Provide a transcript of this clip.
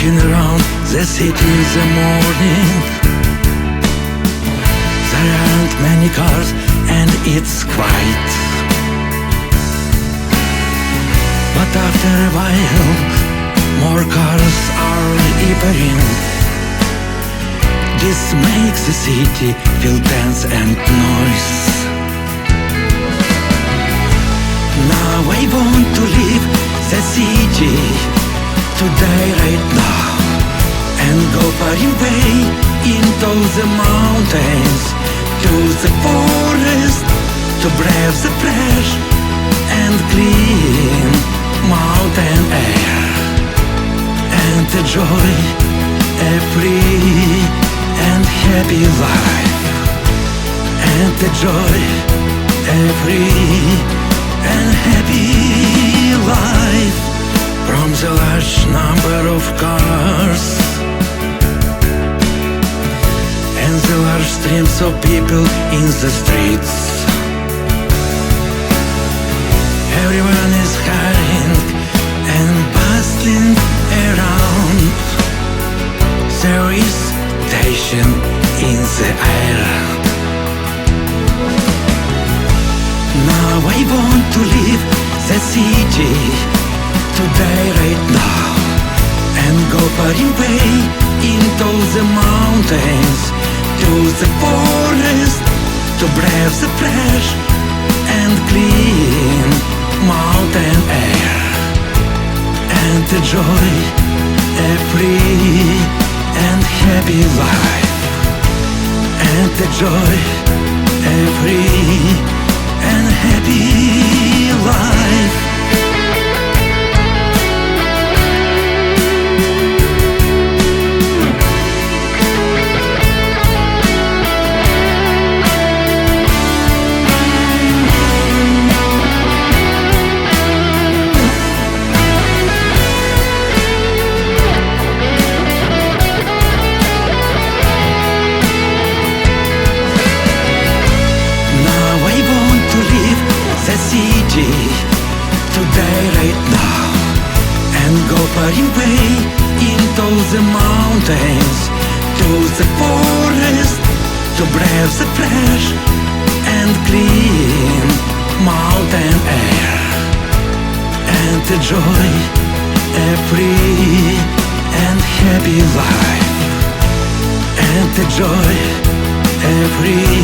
Walking around the city in the morning. There aren't many cars and it's quiet. But after a while more cars are appearing. This makes the city feel tense and noise. Now I want to leave the city today right now. And go far away into the mountains. To the forest to breathe the fresh and clean mountain air. And enjoy a free and happy life. And enjoy a free and happy life large number of cars and the large streams of people in the streets. Everyone is hurrying and bustling around. There is tension in the air. Now I want to leave the city today right now and go far away into the mountains to the forest to breathe the fresh and clean mountain air and enjoy a free and happy life and enjoy a free and happy life far into the mountains to the forest to breathe the fresh and clean mountain air and enjoy a free and happy life and enjoy a free